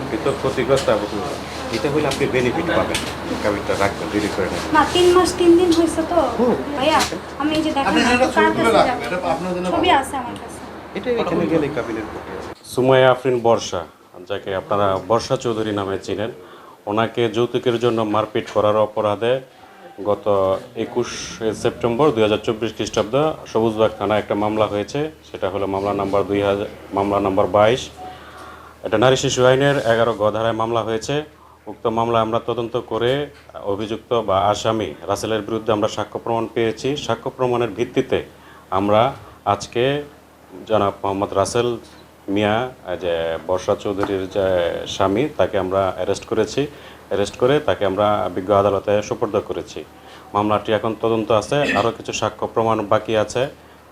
আপনি তো ক্ষতিগ্রস্ত এটা হলে আপনি বেনিফিট পাবেন। কাবিনটা রাখবেন দেরি করে নেবেন। না তিন মাস তিন দিন হয়েছে তো। ভাইয়া আমি এই যে দেখেন আপনি না, এটা ছবি। আছে আমার কাছে। এটা এখানে গেলে কাবিনের সুমাইয়া আফরিন বর্ষা যাকে আপনারা বর্ষা চৌধুরী নামে চিনেন। ওনাকে যৌতুকের জন্য মারপিট করার অপরাধে গত একুশ সেপ্টেম্বর দুই হাজার চব্বিশ খ্রিস্টাব্দ সবুজবাগ থানায় একটা মামলা হয়েছে। সেটা হলো মামলা নাম্বার দুই হাজার মামলা নাম্বার বাইশ। এটা নারী শিশু আইনের এগারো গ ধারায় মামলা হয়েছে। উক্ত মামলা আমরা তদন্ত করে অভিযুক্ত বা আসামি রাসেলের বিরুদ্ধে আমরা সাক্ষ্য প্রমাণ পেয়েছি। সাক্ষ্য প্রমাণের ভিত্তিতে আমরা আজকে জনাব মোহাম্মদ রাসেল মিয়া যে বর্ষা চৌধুরীর যে স্বামী, তাকে আমরা অ্যারেস্ট করেছি। অ্যারেস্ট করে তাকে আমরা বিজ্ঞ আদালতে সুপর্দ করেছি। মামলাটি এখন তদন্ত আছে। আরও কিছু সাক্ষ্য প্রমাণ বাকি আছে।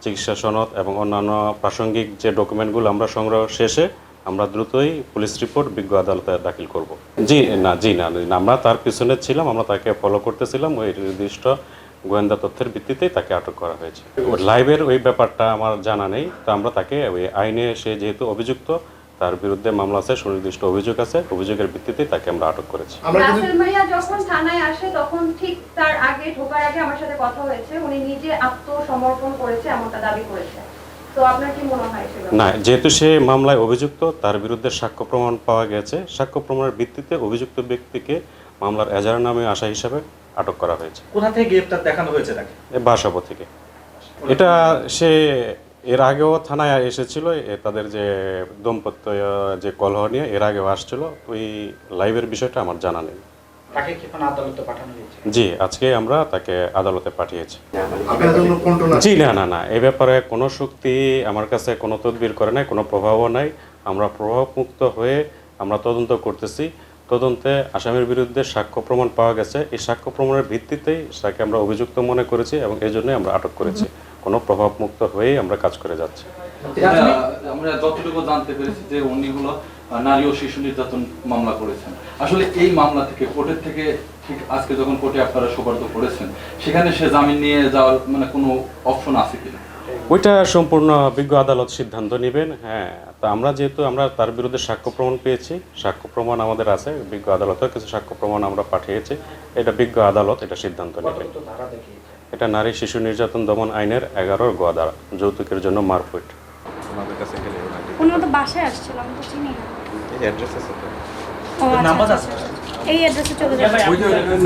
চিকিৎসা সনদ এবং অন্যান্য প্রাসঙ্গিক যে ডকুমেন্টগুলো আমরা সংগ্রহ শেষে আমরা দ্রুতই পুলিশ রিপোর্ট বিজ্ঞ আদালতে দাখিল করব। জি না জি না আমরা তার পিছনে ছিলাম আমরা তাকে ফলো করতেছিলাম ওই নির্দিষ্ট গোয়েন্দা তথ্যের ভিত্তিতেই তাকে আটক করা হয়েছে। লাইভের ওই ব্যাপারটা আমার জানা নেই তো আমরা তাকে ওই আইনে সে যেহেতু অভিযুক্ত তার বিরুদ্ধে মামলা আছে সুনির্দিষ্ট অভিযোগ আছে অভিযোগের ভিত্তিতে তাকে আমরা আটক করেছি। রাসেল ভাইয়া যখন থানায় আসে তখন ঠিক তার আগে ঢোকার আগে আমার সাথে কথা হয়েছে উনি নিজে আত্মসমর্পণ করেছে এমনটা দাবি করেছে। তো আপনার কি মনে হয় সে ব্যাপারে? না যেহেতু সে মামলায় অভিযুক্ত তার বিরুদ্ধে সাক্ষ্য প্রমাণ পাওয়া গেছে। সাক্ষ্য প্রমাণের ভিত্তিতে অভিযুক্ত ব্যক্তিকে মামলার এজারা নামে আশা হিসাবে আটক করা হয়েছে। কোথা থেকে গ্রেপ্তার দেখানো হয়েছে তাকে? বাসাবো থেকে। এটা সে এর আগেও থানায় এসেছিল এ তাদের যে দম্পত্য যে কলহ নিয়ে এর আগেও আসছিল ওই লাইভের বিষয়টা আমার জানা নেই। তাকে কি এখন আদালতে পাঠানো হয়েছে? জি আজকে আমরা তাকে আদালতে পাঠিয়েছি। আপনার জন্য কন্ট্রোল জি না না না এ ব্যাপারে কোনো শক্তি আমার কাছে কোনো তদবির করে নাই কোনো প্রভাবও নাই। আমরা প্রভাবমুক্ত হয়ে আমরা তদন্ত করতেছি। তদন্তে আসামির বিরুদ্ধে সাক্ষ্য প্রমাণ পাওয়া গেছে। এই সাক্ষ্য প্রমাণের ভিত্তিতেই তাকে আমরা অভিযুক্ত মনে করেছি এবং এই জন্যই আমরা আটক করেছি। কোনো প্রভাবমুক্ত হয়েই আমরা কাজ করে যাচ্ছি। আমরা যতটুকু জানতে পেরেছি যে উনি হলো নারী ও শিশু নির্যাতন মামলা করেছেন। আসলে এই মামলা থেকে কোর্টের থেকে ঠিক আজকে যখন কোর্টে আপনারা সোপার্দ করেছেন সেখানে সে জামিন নিয়ে যাওয়ার মানে কোনো অপশন আছে কিনা? ওইটা সম্পূর্ণ বিজ্ঞ আদালত সিদ্ধান্ত নেবেন হ্যাঁ। তা আমরা যেহেতু আমরা তার বিরুদ্ধে সাক্ষ্য প্রমাণ পেয়েছি সাক্ষ্য প্রমাণ আমাদের আছে বিজ্ঞ আদালতের কিছু সাক্ষ্য প্রমাণ আমরা পাঠিয়েছি। এটা বিজ্ঞ আদালত এটা সিদ্ধান্ত নেবেন এটা নারী শিশু নির্যাতন দমন আইনের এগারোর গোয়াদার যৌতুকের জন্য গেলে উনি তো বাসায় আসছিলাম তো চিনি না। এই অ্যাড্রেস আছে তো। ও আচ্ছা, নাম্বার আচ্ছা, আচ্ছা। এই অ্যাড্রেসে চলে যাবে।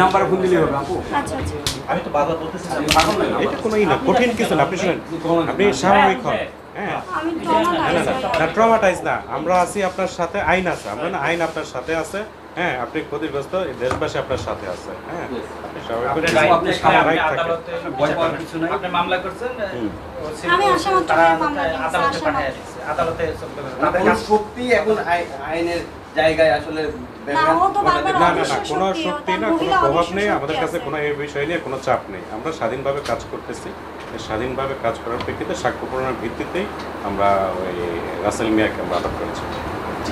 নাম্বার ফোন দিলেই হবে আপু। আচ্ছা আচ্ছা। আমি তো বারবার বলতেছি না এটা কোনো ই না কঠিন কিছু না আপনি শুনেন। আপনি স্বাভাবিক হন। হ্যাঁ। আমি আমরা আছি আপনার সাথে আইন আছে। আমরা না আইন আপনার সাথে আছে। হ্যাঁ আপনি ক্ষতিগ্রস্ত দেশবাসী আপনার সাথে আছে। হ্যাঁ আপনি। না, তাদের কোনো কাছে- শক্তি এখন আইনের জায়গায় আসলে না কোনো শক্তি, না কোনো প্রভাব নেই আমাদের কাছে। কোনো এই বিষয় নিয়ে কোনো চাপ নেই। আমরা স্বাধীনভাবে কাজ করতেছি। স্বাধীনভাবে কাজ করার প্রেক্ষিতে সাক্ষ্য প্রমাণের ভিত্তিতেই আমরা ওই রাসেল মিয়াকে আমরা আটক করেছি।